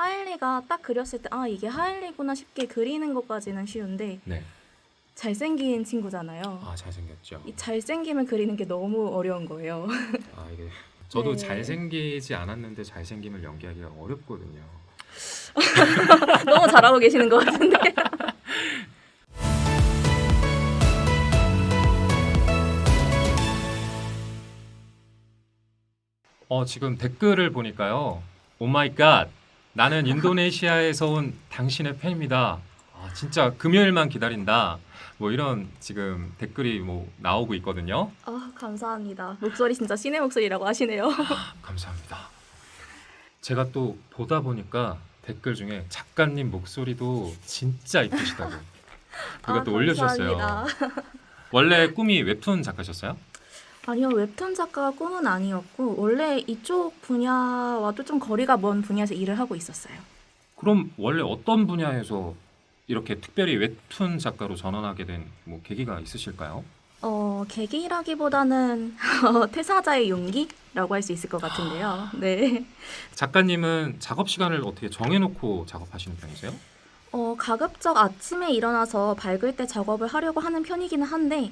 하일리가 딱 그렸을 때 아 이게 하일리구나 싶게 그리는 것까지는 쉬운데 네. 잘생긴 친구잖아요. 아 잘생겼죠. 이 잘생김을 그리는 게 너무 어려운 거예요. 아 이게 저도 네. 잘생기지 않았는데 잘생김을 연기하기가 어렵거든요. 너무 잘하고 계시는 것 같은데. 어 지금 댓글을 보니까요. 오 마이 갓. 나는 인도네시아에서 온 당신의 팬입니다. 아 진짜 금요일만 기다린다. 뭐 이런 지금 댓글이 뭐 나오고 있거든요. 아 감사합니다. 목소리 진짜 신의 목소리라고 하시네요. 아, 감사합니다. 제가 또 보다 보니까 댓글 중에 작가님 목소리도 진짜 이쁘시다고 그것도 아, 올려주셨어요. 원래 꿈이 웹툰 작가셨어요? 아니요 웹툰 작가가 꿈은 아니었고 원래 이쪽 분야와도 좀 거리가 먼 분야에서 일을 하고 있었어요. 그럼 원래 어떤 분야에서 이렇게 특별히 웹툰 작가로 전환하게 된 뭐 계기가 있으실까요? 어 계기라기보다는 퇴사자의 용기라고 할 수 있을 것 같은데요. 네. 작가님은 작업 시간을 어떻게 정해놓고 작업하시는 편이세요? 어, 가급적 아침에 일어나서 밝을 때 작업을 하려고 하는 편이기는 한데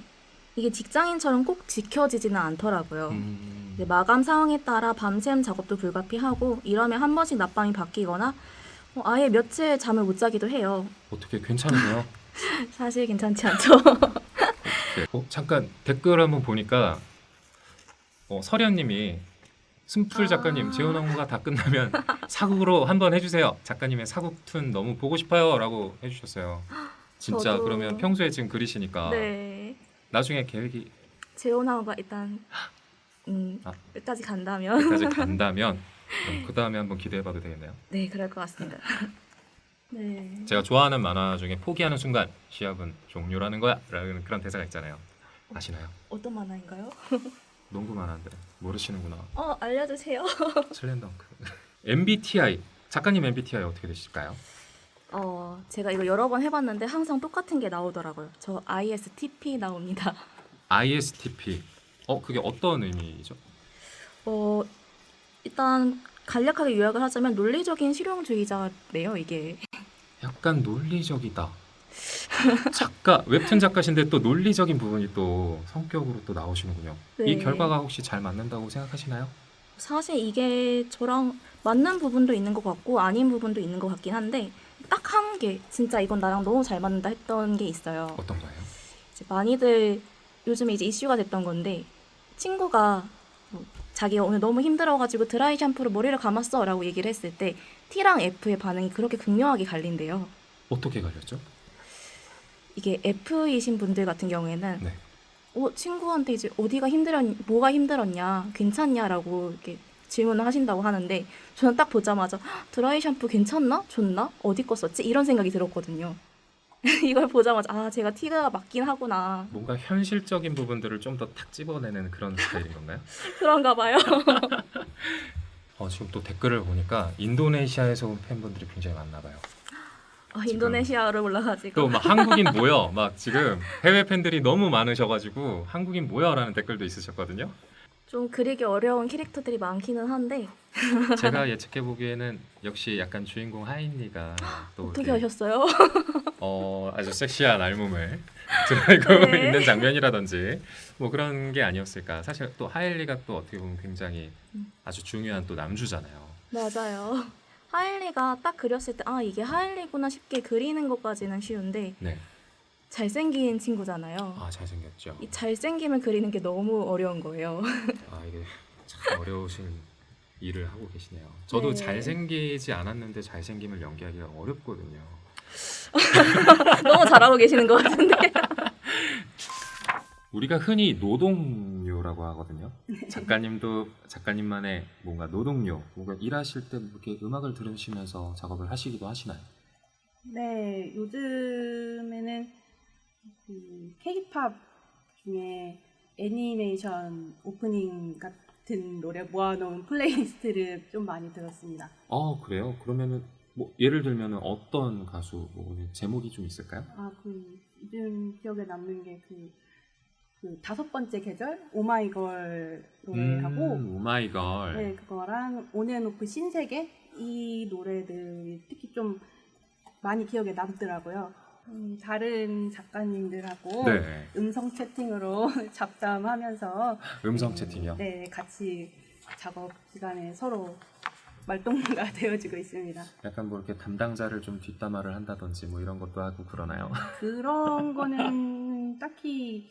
이게 직장인처럼 꼭 지켜지지는 않더라고요. 음, 이제 마감 상황에 따라 밤샘 작업도 불가피하고 이러면 한 번씩 낮밤이 바뀌거나 어, 아예 며칠 잠을 못 자기도 해요. 어떻게 괜찮으세요? 사실 괜찮지 않죠? 네. 어, 잠깐 댓글 한번 보니까 어, 서련님이 승풀 작가님 아. 재혼 업무가 다 끝나면 사국으로 한번 해주세요. 작가님의 사국툰 너무 보고 싶어요라고 해주셨어요. 진짜 저도. 그러면 평소에 지금 그리시니까 네. 나중에 계획이 재혼하고가 일단 음, 아. 끝까지 간다면 여기까지 간다면 그 다음에 한번 기대해봐도 되겠네요. 네 그럴 것 같습니다. 네. 제가 좋아하는 만화 중에 포기하는 순간 시합은 종료라는 거야라는 그런 대사가 있잖아요. 아시나요? 어떤 만화인가요? 농구 만화인데 모르시는구나. 어 알려주세요. 슬램덩크. MBTI 작가님 MBTI 어떻게 되실까요? 어 제가 이거 여러 번 해봤는데 항상 똑같은 게 나오더라고요. 저 ISTP 나옵니다. ISTP. 어 그게 어떤 의미죠? 어 일단 간략하게 요약을 하자면 논리적인 실용주의자네요 이게. 약간 논리적이다. 작가 웹툰 작가신데 또 논리적인 부분이 또 성격으로 또 나오시는군요. 이 네. 결과가 혹시 잘 맞는다고 생각하시나요? 사실 이게 저랑 맞는 부분도 있는 것 같고 아닌 부분도 있는 것 같긴 한데 딱 한 개 진짜 이건 나랑 너무 잘 맞는다 했던 게 있어요. 어떤 거예요? 이제 많이들 요즘에 이제 이슈가 됐던 건데 친구가 뭐 자기가 오늘 너무 힘들어가지고 드라이 샴푸로 머리를 감았어라고 얘기를 했을 때 T랑 F의 반응이 그렇게 극명하게 갈린대요. 어떻게 갈렸죠? 이게 F이신 분들 같은 경우에는 네. 어, 친구한테 이제 어디가 힘들었, 뭐가 힘들었냐, 괜찮냐라고 이렇게 질문을 하신다고 하는데 저는 딱 보자마자 "헉, 드라이 샴푸 괜찮나? 좋나? 어디 거 썼지? 이런 생각이 들었거든요. 이걸 보자마자 아 제가 티가 맞긴 하구나 뭔가 현실적인 부분들을 좀 더 탁 집어내는 그런 스타일인 건가요? 그런가 봐요. 어, 지금 또 댓글을 보니까 인도네시아에서 온 팬분들이 굉장히 많나 봐요. 아, 인도네시아로 올라가지고 또 막 한국인 모여 막 지금 해외 팬들이 너무 많으셔가지고 한국인 모여라는 댓글도 있으셨거든요. 좀 그리기 어려운 캐릭터들이 많기는 한데 제가 예측해 보기에는 역시 약간 주인공 하인리가 또 어떻게 이렇게, 하셨어요? 어, 아주 섹시한 알몸을 드러내고 네. 있는 장면이라든지 뭐 그런 게 아니었을까. 사실 또 하일리가 또 어떻게 보면 굉장히 음. 아주 중요한 또 남주잖아요. 맞아요. 하일리가 딱 그렸을 때 아 이게 하일리구나 싶게 그리는 것까지는 쉬운데 네, 잘생긴 친구잖아요. 아 잘생겼죠. 이 잘생김을 그리는 게 너무 어려운 거예요. 아 이게 참 어려우신 일을 하고 계시네요. 저도 네. 잘생기지 않았는데 잘생김을 연기하기가 어렵거든요. 너무 잘하고 계시는 것 같은데. 우리가 흔히 노동요라고 하거든요. 작가님도 작가님만의 뭔가 노동요, 뭔가 일하실 때 이렇게 음악을 들으시면서 작업을 하시기도 하시나요? 네, 요즘에는 그 K-팝 중에 애니메이션 오프닝 같은 노래 모아놓은 플레이리스트를 좀 많이 들었습니다. 아 그래요? 그러면은 뭐 예를 들면은 어떤 가수 뭐 제목이 좀 있을까요? 아, 그 요즘 기억에 남는 게그 그 다섯 번째 계절 오마이걸 노래하고 음, 오마이걸. 네 그거랑 온앤오프 신세계 이 노래들이 좀 많이 기억에 남더라고요. 음, 다른 작가님들하고 네. 음성 채팅으로 잡담하면서 음성 채팅이요. 네, 같이 작업 시간에 서로 말동무가 되어지고 있습니다. 약간 뭐 이렇게 담당자를 좀 뒷담화를 한다든지 뭐 이런 것도 하고 그러나요? 그런 거는 딱히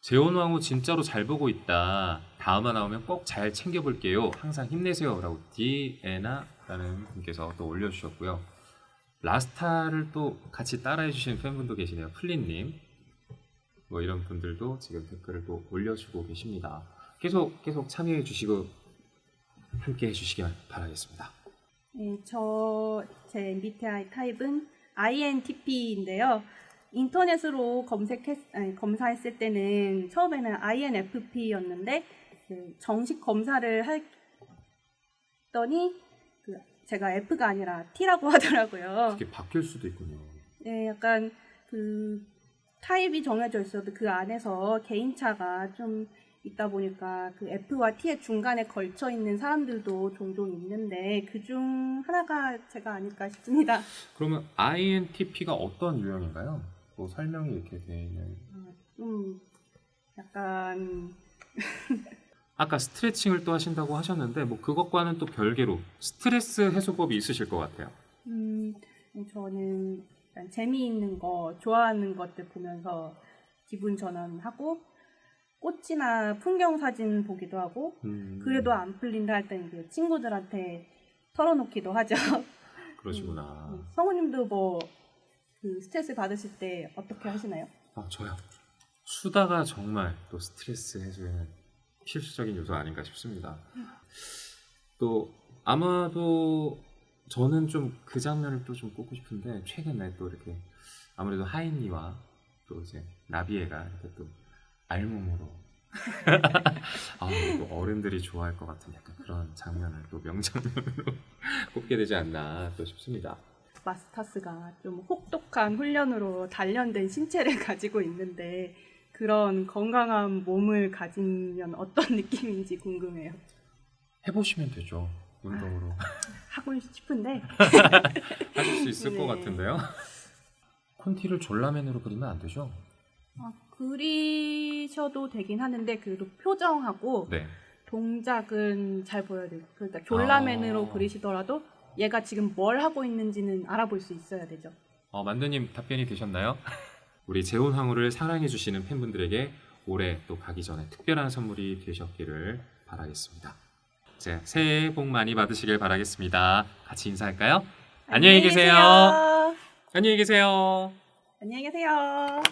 재혼 왕후 진짜로 잘 보고 있다. 다음화 나오면 꼭 잘 챙겨볼게요. 항상 힘내세요라고 디에나라는 분께서 또 올려주셨고요. 라스타를 또 같이 따라해 주신 팬분도 계시네요. 플린님. 뭐 이런 분들도 지금 댓글을 또 올려주고 계십니다. 계속 계속 참여해 주시고 함께 해주시기 바라겠습니다. 네, 저 제 MBTI 타입은 INTP인데요. 인터넷으로 검색했 아니, 검사했을 때는 처음에는 INFP였는데 그 정식 검사를 했더니 그 제가 F가 아니라 T라고 하더라고요. 이게 바뀔 수도 있군요. 네, 약간 그 타입이 정해져 있어도 그 안에서 개인차가 좀 있다 보니까 그 F와 T의 중간에 걸쳐 있는 사람들도 종종 있는데 그 중 하나가 제가 아닐까 싶습니다. 그러면 INTP가 어떤 유형인가요? 뭐 설명이 이렇게 되어 있는. 좀 약간 아까 스트레칭을 또 하신다고 하셨는데 뭐 그것과는 또 별개로 스트레스 해소법이 있으실 것 같아요. 음, 저는 약간 재미있는 거 좋아하는 것들 보면서 기분 전환하고 꽃이나 풍경 사진 보기도 하고 음, 그래도 안 풀린다 할 때는 이제 친구들한테 털어놓기도 하죠. 그러시구나. 음, 성우님도 뭐 그 스트레스 받으실 때 어떻게 하시나요? 아 저요. 수다가 정말 또 스트레스 해소에는 필수적인 요소 아닌가 싶습니다. 또 아마도 저는 좀 그 장면을 또 좀 꼽고 싶은데 최근에 또 이렇게 아무래도 하인이와 또 이제 나비애가 이렇게 또 알몸으로 아 이거 어른들이 좋아할 것 같은 약간 그런 장면을 또 명장면으로 꼽게 되지 않나 또 싶습니다. 마스타스가 좀 혹독한 훈련으로 단련된 신체를 가지고 있는데 그런 건강한 몸을 가지면 어떤 느낌인지 궁금해요. 해보시면 되죠 운동으로 하고 싶은데 하실 수 있을 것 네. 같은데요. 콘티를 졸라맨으로 그리면 안 되죠? 아, 그리셔도 되긴 하는데 그래도 표정하고 네. 동작은 잘 보여야 돼요. 그러니까 졸라맨으로 아. 그리시더라도 얘가 지금 뭘 하고 있는지는 알아볼 수 있어야 되죠. 어, 만두님 답변이 되셨나요? 우리 재혼황후를 사랑해 주시는 팬분들에게 올해 또 가기 전에 특별한 선물이 되셨기를 바라겠습니다. 자, 새해 복 많이 받으시길 바라겠습니다. 같이 인사할까요? 안녕히 계세요. 안녕히 계세요. 안녕히 계세요.